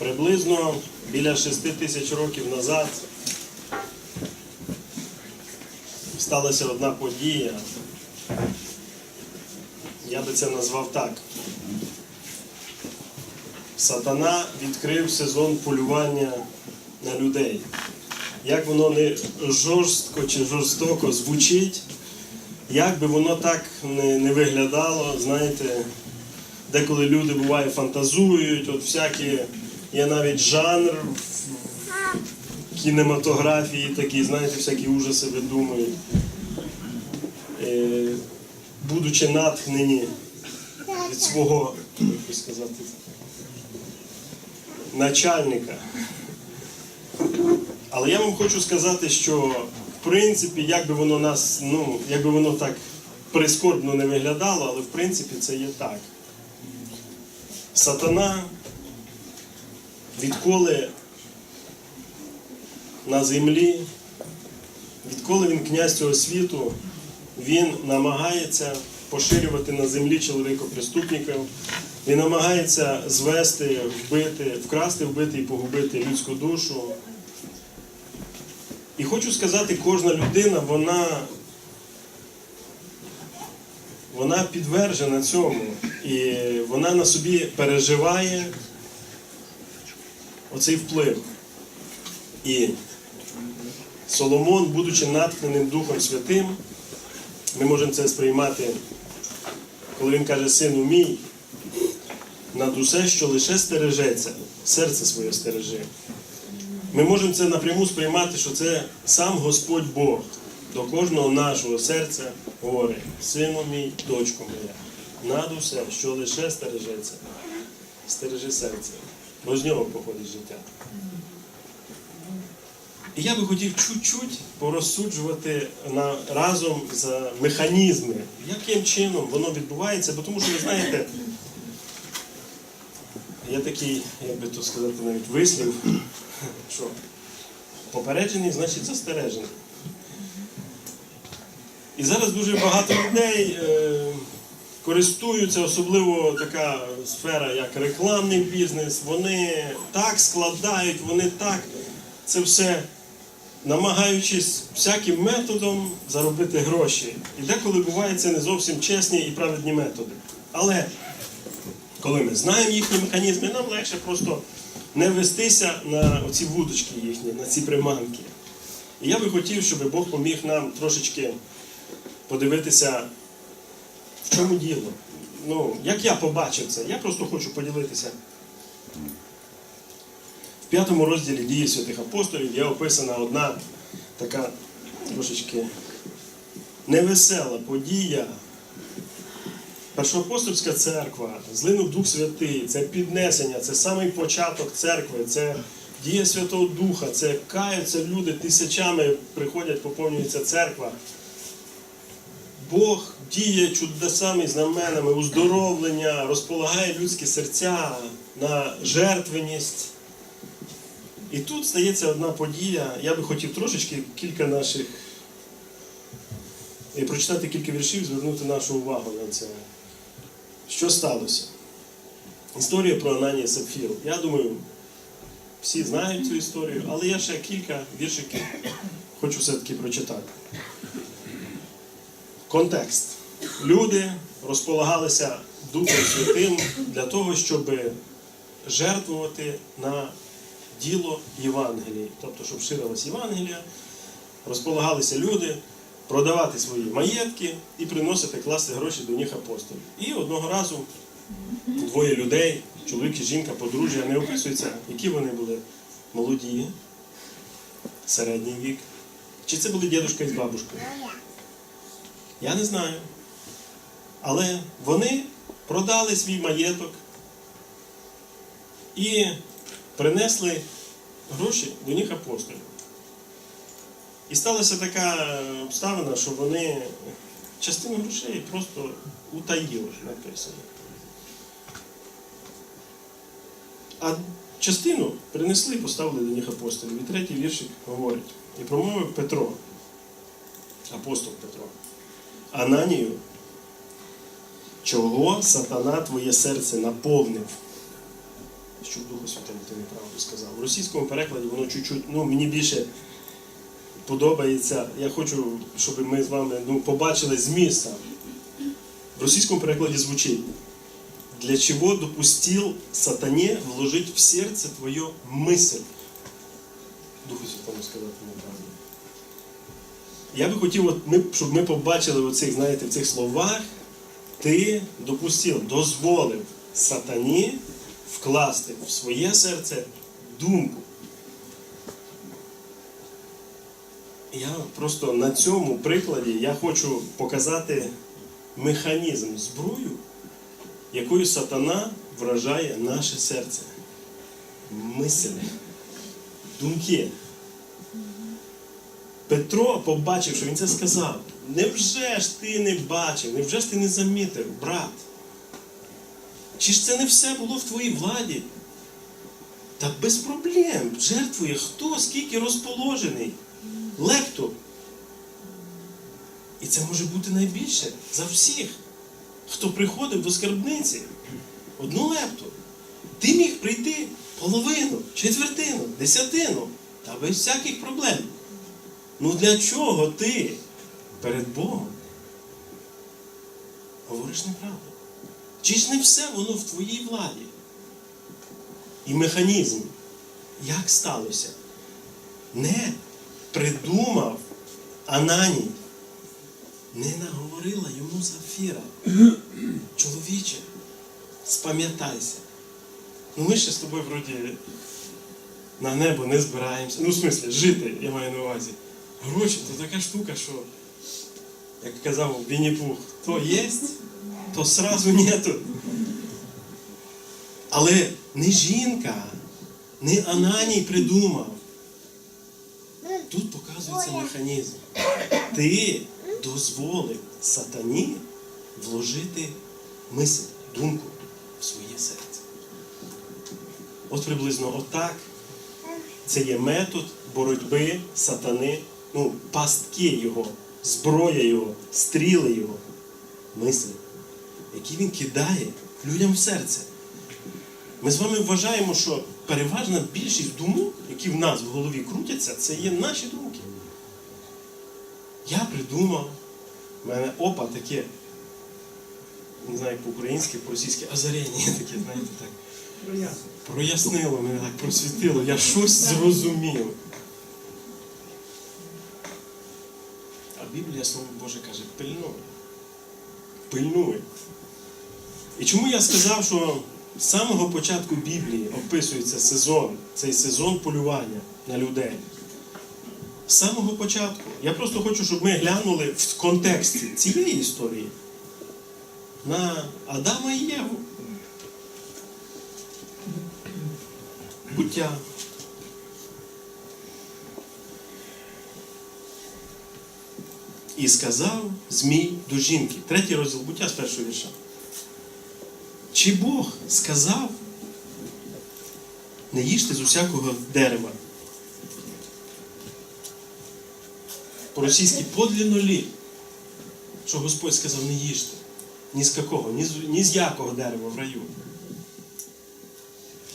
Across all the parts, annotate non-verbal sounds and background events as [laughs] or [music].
Приблизно біля 6 тисяч років назад сталася одна подія. Я би це назвав так. Сатана відкрив сезон полювання на людей. Як воно не жорстко чи жорстоко звучить, як би воно так не, не виглядало, знаєте, деколи люди буває фантазують, от всякі, є навіть жанр в кінематографії такий, знаєте, всякі ужаси видумують. Е, будучи натхнені від свого, як би сказати, начальника. Але я вам хочу сказати, що в принципі, як би воно нас, ну, як би воно так прискорбно не виглядало, але в принципі це є так. Сатана, відколи на землі, відколи він князь цього світу, він намагається поширювати на землі чоловікопреступників, він намагається звести, вбити, вкрасти, вбити і погубити людську душу. І хочу сказати, кожна людина, вона, вона підтверджена цьому. І вона на собі переживає оцей вплив. І Соломон, будучи натхненим Духом Святим, ми можемо це сприймати, коли він каже, сину мій, над усе, що лише стережеться, серце своє стережи. Ми можемо це напряму сприймати, що це сам Господь Бог до кожного нашого серця говорить, сину мій, дочко моя, над усе, що лише стережеться, стережи серце, бо з нього походить життя. І я би хотів чуть-чуть порозсуджувати на, разом за механізми, яким чином воно відбувається, бо тому що ви знаєте, є такий, як би то сказати, навіть вислів, що попереджений, значить застережений. І зараз дуже багато людей е, користуються, особливо така сфера, як рекламний бізнес. Вони так складають, вони так це все намагаючись всяким методом заробити гроші. І деколи буває це не зовсім чесні і праведні методи. Але коли ми знаємо їхні механізми, нам легше просто не вестися на оці вудочки їхні, на ці приманки. І я би хотів, щоб Бог поміг нам трошечки подивитися, чому діло. Ну, як я побачив це, я просто хочу поділитися. В п'ятому розділі дії святих апостолів є описана одна така трошечки невесела подія. Першоапостольська церква, злинув Дух Святий, це піднесення, це самий початок церкви, це дія Святого Духа, це каються люди тисячами приходять, поповнюється церква. Бог діє чудесами, знаменами, уздоровлення, розполагає людські серця на жертвеність. І тут стається одна подія. Я би хотів трошечки кілька наших і прочитати кілька віршів, звернути нашу увагу на це. Що сталося? Історія про Ананія Сапфіру. Я думаю, всі знають цю історію, але я ще кілька віршиків хочу все-таки прочитати. Контекст. Люди розполагалися Духом Святим для того, щоб жертвувати на діло Євангелії. Тобто, щоб ширилась Євангелія, розполагалися люди продавати свої маєтки і приносити, класти гроші до них апостолів. І одного разу двоє людей, чоловік і жінка, подружжя, не описується, які вони були молоді, середній вік. Чи це були дідушка із бабушкою? Я не знаю. Але вони продали свій маєток і принесли гроші до них апостолів. І сталася така обставина, що вони частину грошей просто утаїли, написано. А частину принесли і поставили до них апостолів. І третій віршик говорить. І промовив Петро, апостол Петро, Ананію, чого сатана твоє серце наповнив, що в Духу Святому ти неправду сказав. В російському перекладі воно чуть-чуть, ну мені більше подобається. Я хочу, щоб ми з вами ну, побачили зміст. В російському перекладі звучить. Для чего допустил сатане вложить в сердце твое мысль? Духу Святому сказати неправду. Я би хотів, от ми, щоб ми побачили в цих, знаєте, в цих словах, ти допустив, дозволив сатані вкласти в своє серце думку. Я просто на цьому прикладі я хочу показати механізм зброю, якою сатана вражає наше серце. Мислі, думки. Петро побачив, що він це сказав. Невже ж ти не бачив, невже ж ти не замітив, брат? Чи ж це не все було в твоїй владі? Та без проблем жертвує хто скільки розположений. Лепту. І це може бути найбільше за всіх, хто приходив до скарбниці. Одну лепту. Ти міг прийти половину, четвертину, десятину, та без всяких проблем. Ну для чого ти перед Богом говориш неправду? Чи ж не все воно в твоїй владі? І механізм, як сталося? Не придумав Ананій, не наговорила йому Зафіра. Чоловіче, спам'ятайся. Ну ми ще з тобою вроді на небо не збираємося. Ну, в смислі, жити, я маю на увазі. Гроші то така штука, що, як казав Вінні-Пух, то єсть, то сразу нету. Але не жінка, не Ананій придумав. Тут показується механізм. Ти дозволив сатані вложити мисль, думку в своє серце. От приблизно отак. Це є метод боротьби сатани, ну, пастки його, зброя його, стріли його, мислі, які він кидає людям в серце. Ми з вами вважаємо, що переважна більшість думок, які в нас в голові крутяться, це є наші думки. Я придумав, в мене опа таке, не знаю, як по-українськи, по-російськи, озарення [laughs] таке, знаєте, так. Прояснило мене так, просвітило, я щось зрозумів. Біблія, Слово Боже, каже, пильнуй. Пильнуй. І чому я сказав, що з самого початку Біблії описується сезон, цей сезон полювання на людей. З самого початку. Я просто хочу, щоб ми глянули в контексті цієї історії на Адама і Єву. Буття. І сказав Змій до жінки. Третій розділ буття з першого вірша. Чи Бог сказав, не їжте з усякого дерева? По-російськи подлинно лі, що Господь сказав, не їжте. Ні з какого, ні з, ні з якого дерева в раю.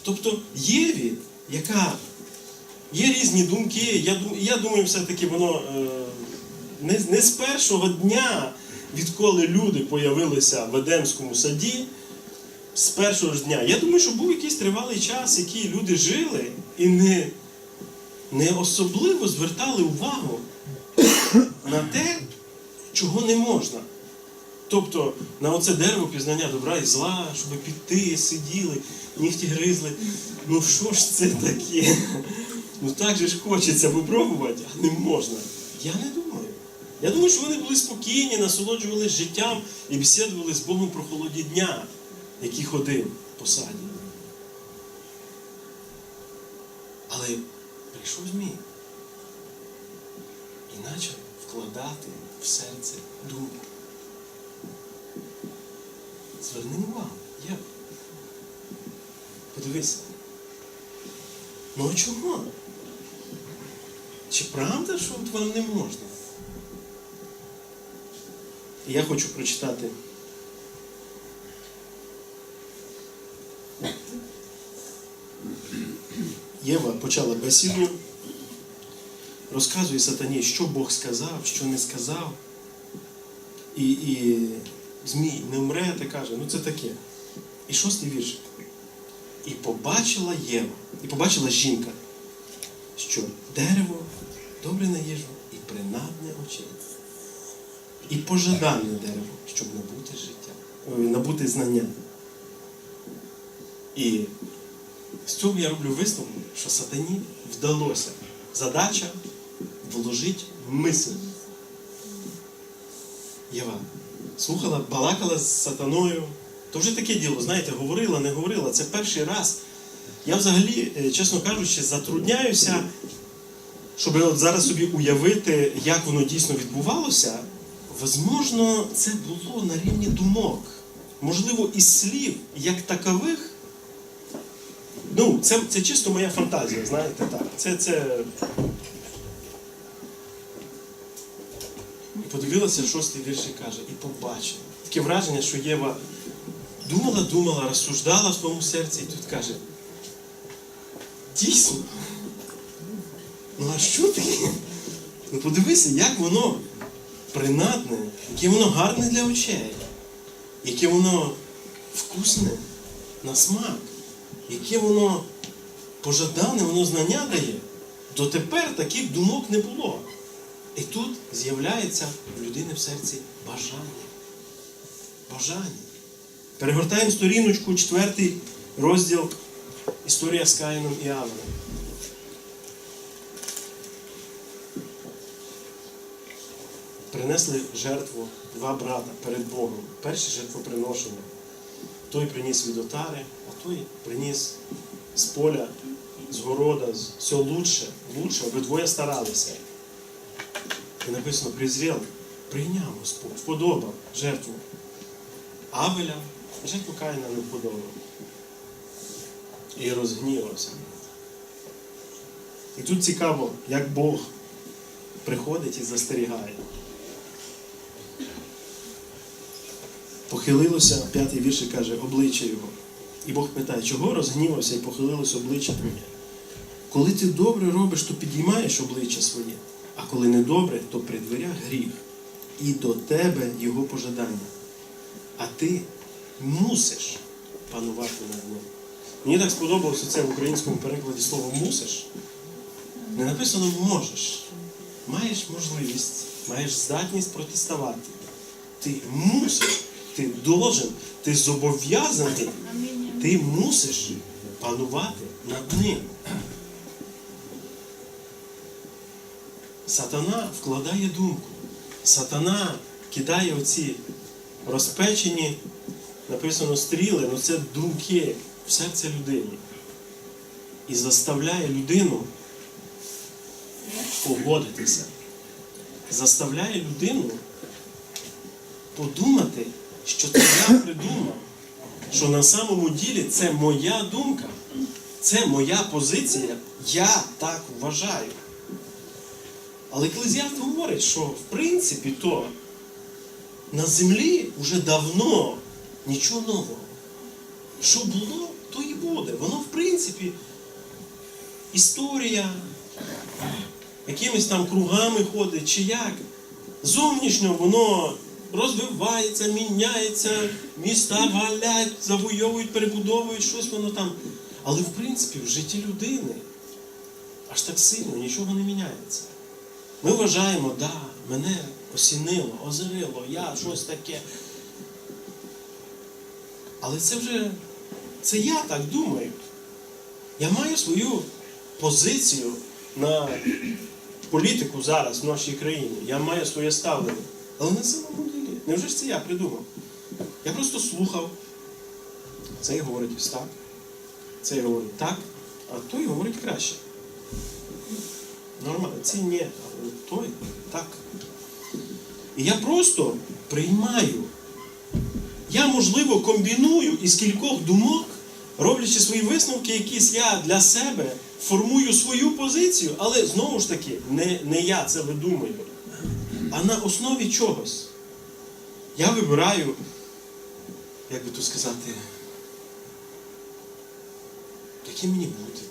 Тобто Єві, яка є різні думки, я, я думаю, все-таки воно е, не, не з першого дня, відколи люди появилися в Едемському саді, з першого ж дня. Я думаю, що був якийсь тривалий час, який люди жили і не, не особливо звертали увагу на те, чого не можна. Тобто на оце дерево пізнання добра і зла, щоб піти, сиділи, нігті гризли. Ну що ж це таке? Ну так же ж хочеться випробувати, а не можна. Я не думаю. Я думаю, що вони були спокійні, насолоджувалися життям і бесідували з Богом про холоді дня, який ходив по саді. Але прийшов Змій і почав вкладати в серце думку. Зверни увагу, Єва. Подивися. Ну а чого? Чи правда, що от вам не можна? Я хочу прочитати. Єва почала бесіду, розказує сатані, що Бог сказав, що не сказав. І, і Змій не вмрете, каже, ну це таке. І шостий вірш. І побачила Єва, і побачила жінка, що дерево добре на їжу і принадне очей, і пожадане дерево, щоб набути життя, набути знання. І з цього я роблю висновок, що сатані вдалося. Задача вложити мисль. Єва слухала, балакала з сатаною. То вже таке діло, знаєте, говорила, не говорила. Це перший раз. Я взагалі, е, чесно кажучи, затрудняюся, щоб от зараз собі уявити, як воно дійсно відбувалося. Возможно, це було на рівні думок. Можливо, із слів як такових. Ну, це, це чисто моя фантазія, знаєте, так. Це, це... Подивилася шостий вірш і каже, і побачила. Таке враження, що Єва думала, думала, розсуждала в своєму серці, і тут каже, дійсно. Ну а що таке? Ну подивися, як воно принадне, яке воно гарне для очей, яке воно вкусне на смак, яке воно пожадане, воно знання дає. Дотепер таких думок не було. І тут з'являється в людини в серці бажання. Бажання. Перегортаємо сторіночку, четвертий розділ Історія з Каїном і Авелем. Принесли жертву два брата перед Богом. Перше жертвоприношення. Той приніс від отари, а той приніс з поля, з города, все лучше, лучше, обидвоє старалися. І написано, призвел, прийняв Господь, вподобав жертву Авеля, жертву Каїна не вподобав. І розгнівався. І тут цікаво, як Бог приходить і застерігає. Похилилося, п'ятий вірш каже, обличчя його. І Бог питає, чого розгнівався і похилилося обличчя твоє? Коли ти добре робиш, то підіймаєш обличчя своє, а коли не добре, то при дверях гріх. І до тебе його пожадання. А ти мусиш панувати над ним. Мені так сподобалося це в українському перекладі слово мусиш. Не написано можеш. Маєш можливість, маєш здатність протиставати. Ти мусиш, ти должен, ти зобов'язаний, ти мусиш панувати над ним. Сатана вкладає думку. Сатана кидає оці розпечені, написано стріли, ну це думки в серце людини. І заставляє людину погодитися. Заставляє людину подумати, що це я придумав, що на самому ділі це моя думка, це моя позиція, я так вважаю. Але Еклезіаст говорить, що в принципі то на землі вже давно нічого нового. Що було, то і буде. Воно, в принципі, історія якимись там кругами ходить, чи як. Зовнішньо воно розвивається, міняється, міста галять, завойовують, перебудовують, щось воно там. Але в принципі в житті людини аж так сильно нічого не міняється. Ми вважаємо, да, мене осінило, озарило, я щось таке. Але це вже це я так думаю. Я маю свою позицію на політику зараз в нашій країні. Я маю своє ставлення. Але на самому ділі, невже ж це я придумав? Я просто слухав. Цей говорить ось так, цей говорить так, а той говорить краще. Нормально, це а той так. І я просто приймаю. Я, можливо, комбіную із кількох думок, роблячи свої висновки, якісь я для себе формую свою позицію, але знову ж таки, не, не я це видумую, а на основі чогось. Я вибираю, як би тут сказати, яким мені бути.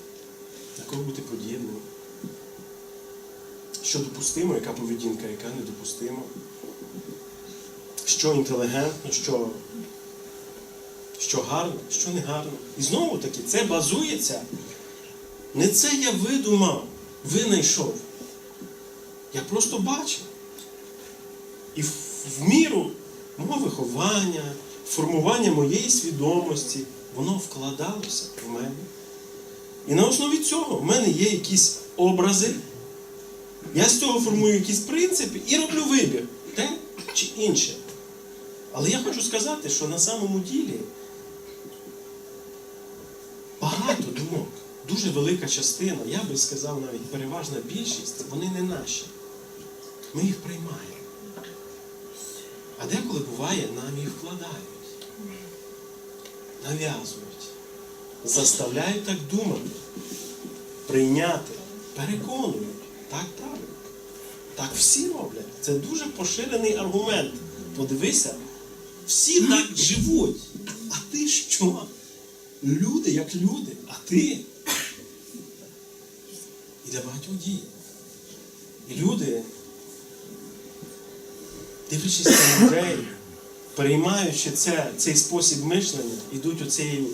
на кого бути подібним. Що допустимо, яка поведінка, яка недопустима. Що інтелігентно, що, що гарно, що не гарно. І знову таки, це базується. Не це я видумав, винайшов. Я просто бачив. І в, міру мого виховання, формування моєї свідомості, воно вкладалося в мене. І на основі цього в мене є якісь образи. Я з цього формую якісь принципи і роблю вибір, те чи інше. Але я хочу сказати, що на самому ділі багато думок, дуже велика частина, я би сказав навіть переважна більшість, вони не наші. Ми їх приймаємо. А деколи буває, нам їх вкладають, нав'язують, заставляють так думати, прийняти, переконують. Так правильно. Так всі роблять. Це дуже поширений аргумент. Подивися, всі так живуть. А ти що? Люди як люди, а ти. І для багатьох дій. І люди, дивлячись на людей, переймаючи це, цей спосіб мишлення, йдуть оцією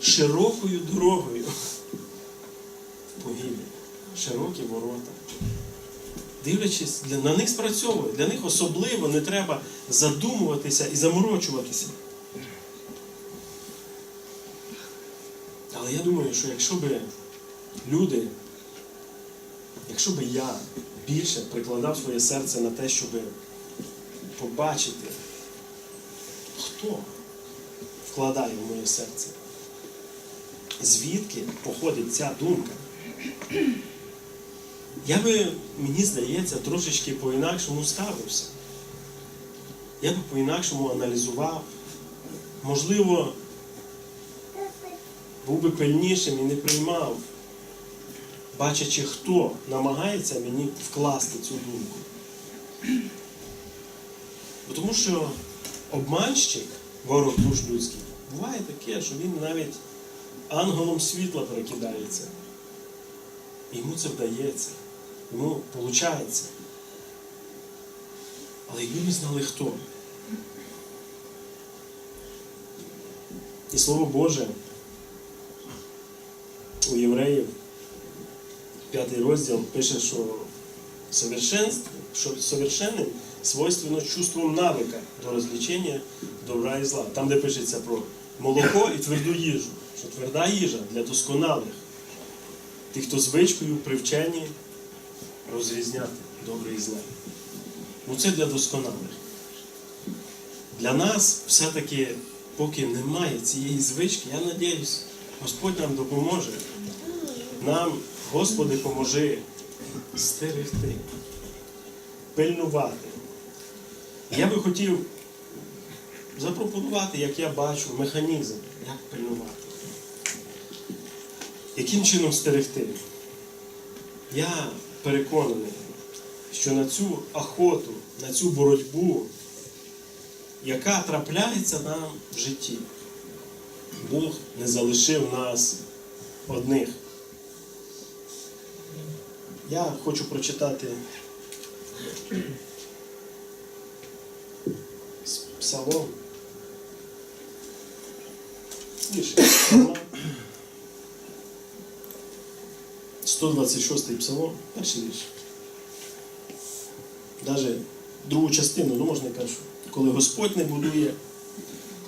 широкою дорогою в погибель. Широкі ворота. Дивлячись, на них спрацьовує. Для них особливо не треба задумуватися і заморочуватися. Але я думаю, що якщо би люди, якщо би я більше прикладав своє серце на те, щоб побачити, хто вкладає в моє серце, звідки походить ця думка. Я би, мені здається, трошечки по-інакшому ставився. Я би по-інакшому аналізував. Можливо, був би пильнішим і не приймав, бачачи, хто намагається мені вкласти цю думку. Тому що обманщик, ворог душ людських, буває таке, що він навіть ангелом світла перекидається. Йому це вдається. Йому виходить. Але якби ми знали хто. І Слово Боже у євреїв, п'ятий розділ пише, що совершенство, що совершенним свойственно чувством навика до розлічення добра і зла. Там, де пишеться про молоко і тверду їжу, що тверда їжа для досконалих, тих, хто звичкою привчені розрізняти добре і зле. Ну це для досконалих. Для нас все-таки, поки немає цієї звички, я надіюсь, Господь нам допоможе. Нам, Господи, поможи стерегти, пильнувати. Я би хотів запропонувати, як я бачу, механізм, як пильнувати. Яким чином стерегти? Я переконаний, що на цю охоту, на цю боротьбу, яка трапляється нам в житті, Бог не залишив нас одних. Я хочу прочитати Вірш Псалма. 126 псалом, перший вірш. Навіть другу частину, ну можна кажу, коли Господь не будує,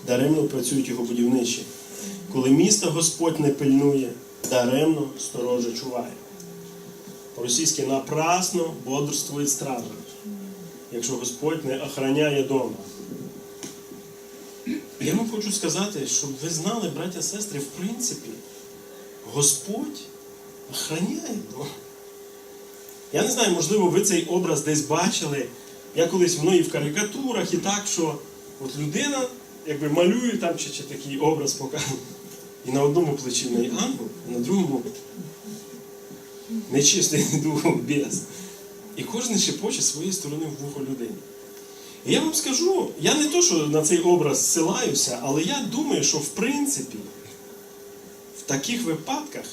даремно працюють його будівничі. Коли місто Господь не пильнує, даремно сторожа чуває. По-російськи напрасно бодрствує стража, якщо Господь не охороняє дома. Я вам хочу сказати, щоб ви знали, браття сестри, в принципі, Господь охороняє дом. Я не знаю, можливо, ви цей образ десь бачили. Я колись воно і в карикатурах, і так, що от людина якби малює там чи, чи такий образ показує. І на одному плечі в неї ангел, а на другому нечистий [laughs] духом біс. І кожен шепоче своєї сторони в вухо людині. Я вам скажу, я не то, що на цей образ ссилаюся, але я думаю, що в принципі в таких випадках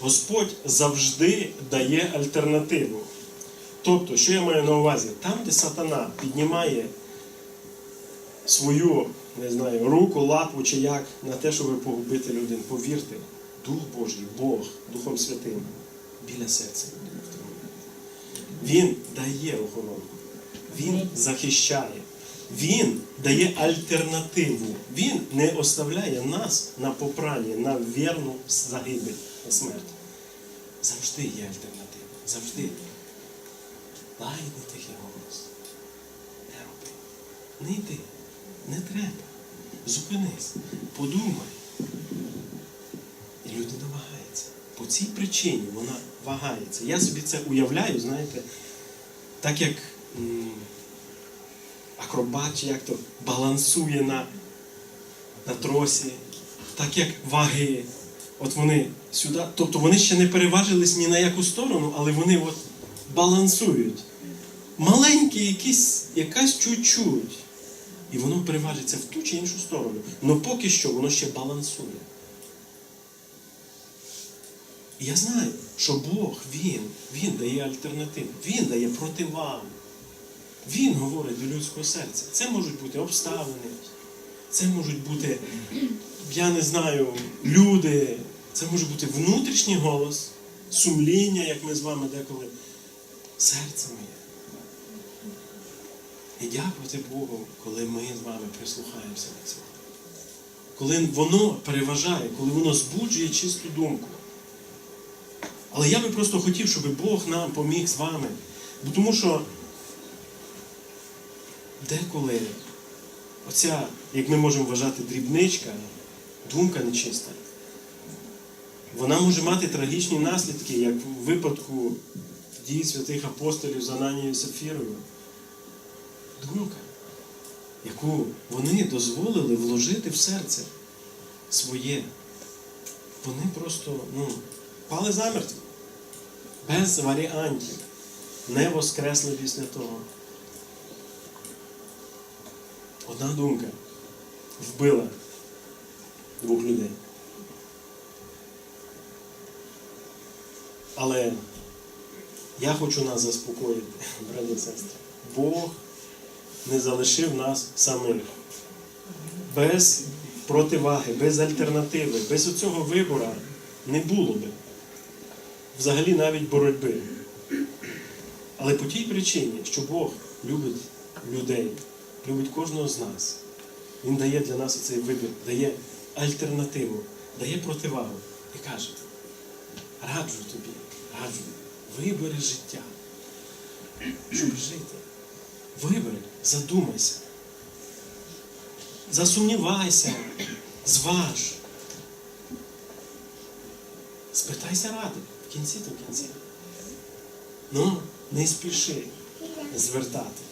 Господь завжди дає альтернативу. Тобто, що я маю на увазі? Там, де сатана піднімає свою, не знаю, руку, лапу чи як на те, щоб погубити людину, повірте, Дух Божий, Бог, Духом Святим, біля серця людини. Він дає охорону, він захищає, він дає альтернативу. Він не оставляє нас на попрані, на вірну загибель, на смерть. Завжди є альтернатива. Завжди. Лагідний тихий голос. Не роби. Не йди. Не треба. Зупинись. Подумай. І людина вагається. По цій причині вона вагається. Я собі це уявляю, знаєте, так як акробат, як то балансує на, на тросі, так як ваги. От вони сюди, тобто вони ще не переважились ні на яку сторону, але вони от балансують. Маленькі, якісь, якась чуть-чуть. І воно переважиться в ту чи іншу сторону. Але поки що воно ще балансує. І я знаю, що Бог, Він, Він дає альтернативу, Він дає противагу. Він говорить до людського серця. Це можуть бути обставини, це можуть бути, я не знаю, люди, це може бути внутрішній голос, сумління, як ми з вами деколи, серце моє. І дякувати Богу, коли ми з вами прислухаємося до цього. Коли воно переважає, коли воно збуджує чисту думку. Але я би просто хотів, щоб Бог нам поміг з вами. Бо тому що деколи оця, як ми можемо вважати, дрібничка, думка нечиста, вона може мати трагічні наслідки, як у випадку дій святих апостолів з Ананією і Сафірою. Думка, яку вони дозволили вложити в серце своє. Вони просто ну, пали замертво. Без варіантів. Не воскресли після того. Одна думка вбила двох людей. Але я хочу нас заспокоїти, [laughs] браті і сестри. Бог не залишив нас самих. Без противаги, без альтернативи, без оцього вибору не було би. Взагалі навіть боротьби. Але по тій причині, що Бог любить людей, любить кожного з нас. Він дає для нас цей вибір, дає альтернативу, дає противагу і каже, раджу тобі, раджу, вибери життя, щоб жити. Вибери, задумайся. Засумнівайся, зваж. Спитайся ради в кінці то кінці. Ну, не спіши звертати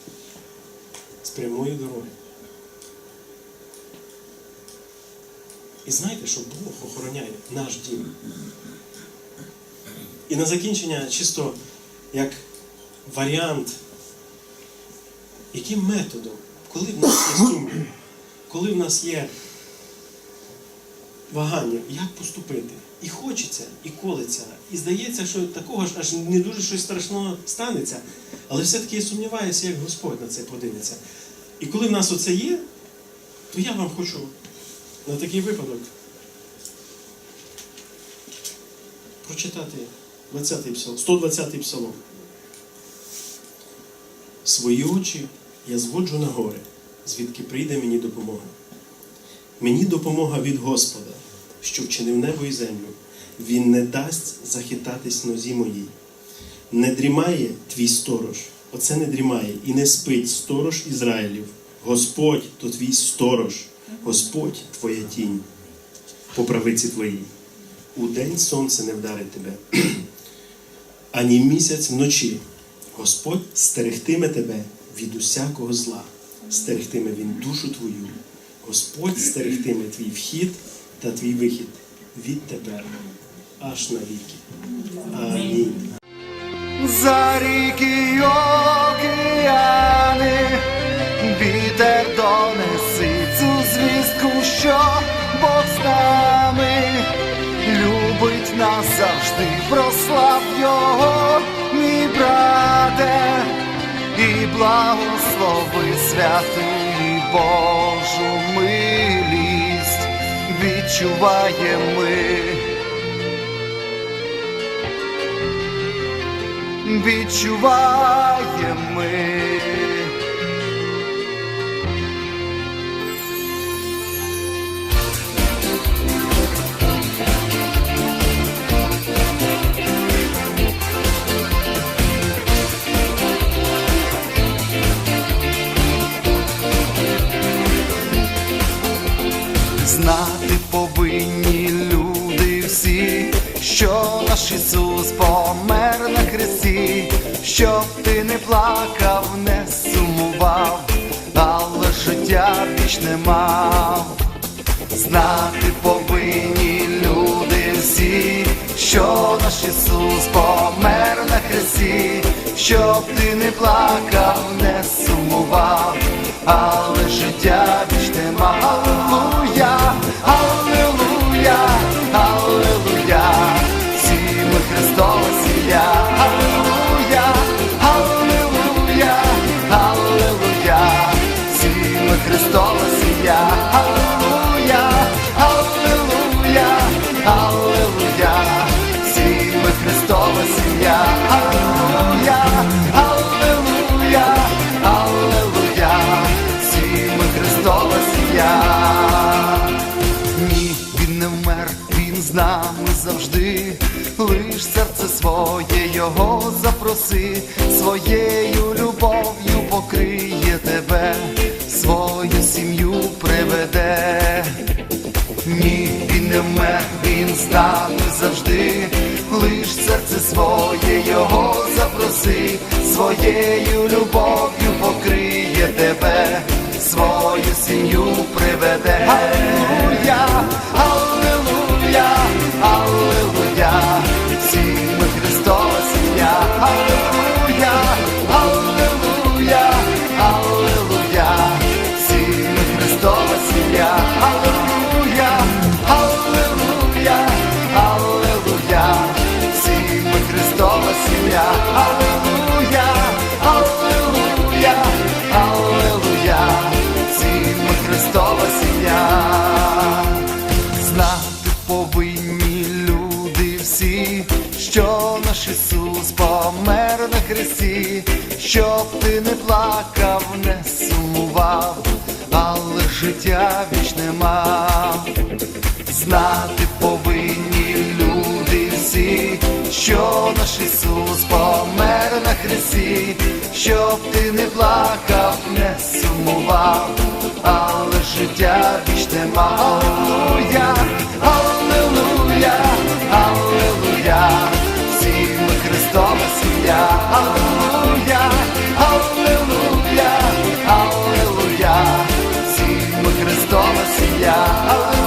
з прямої дороги. І знаєте, що Бог охороняє наш дім. І на закінчення, чисто як варіант, яким методом, коли в нас є сумнів, коли в нас є вагання, як поступити. І хочеться, і колиться. І здається, що такого ж аж не дуже щось страшного станеться. Але все-таки я сумніваюся, як Господь на це подивиться. І коли в нас оце є, то я вам хочу на такий випадок прочитати 20-й псалом, 120-й псалом. Свої очі я зводжу на гори, звідки прийде мені допомога. Мені допомога від Господа, що вчинив небо і землю. Він не дасть захитатись нозі моїй. Не дрімає твій сторож, оце не дрімає, і не спить сторож Ізраїлів. Господь то твій сторож, Господь твоя тінь по правиці твоїй. У день сонце не вдарить тебе, [clears throat] ані місяць вночі. Господь стерегтиме тебе від усякого зла, стерегтиме він душу твою. Господь стерегтиме твій вхід та твій вихід від тепер аж навіки. Амінь. За ріки й океани, вітер донеси цю звістку, що Бог з нами любить нас. назавжди прослав його, мій брате, і благослови святий Божу милість відчуваємо ми. Відчуваємо ми. Знати повинні люди всі, що наш Ісус помер на хресті, щоб ти не плакав, не сумував, але життя вічне мав. Знати повинні люди всі, що наш Ісус помер на хресті, щоб ти не плакав, не сумував, але життя запроси, своєю любов'ю покриє тебе, свою сім'ю приведе. Ні, він не вмер, він з завжди. Лиш серце своє його запроси, своєю любов'ю покриє тебе, свою сім'ю приведе. Аллилуйя, Аллилуйя, Аллилуйя, Аллилуйя, Аллилуйя, Аллилуйя, всі Христова сім'я. Аллилуйя, Аллилуйя, Аллилуйя, всі Христова сім'я. Щоб ти не плакав, не сумував, але життя вічне мав. Знати повинні люди всі, що наш Ісус помер на хресті, щоб ти не плакав, не сумував, але життя вічне мав. Аллилуйя, Аллилуйя, Аллилуйя, всі ми Христова сім'я. Аллилуйя, Аллилуйя, ми Христова сім'я.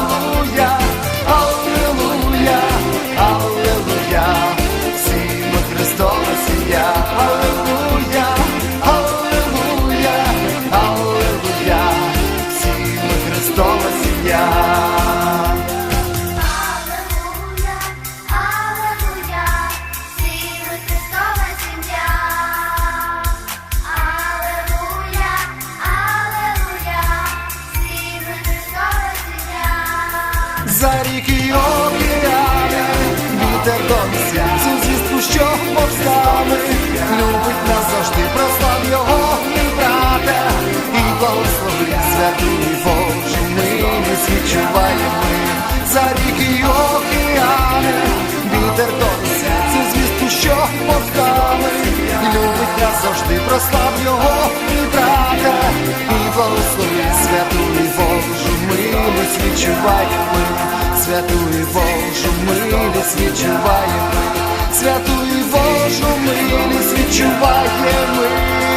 Відчуваємо ми. За ріки й океани, вітер донесе цю звістку, що з любить нас завжди, прослав його, мій брате, і благослови святу і Божу милість відчуваємо ми. Святу і Божу милість відчуваємо ми, святу і Божу милість відчуваємо ми.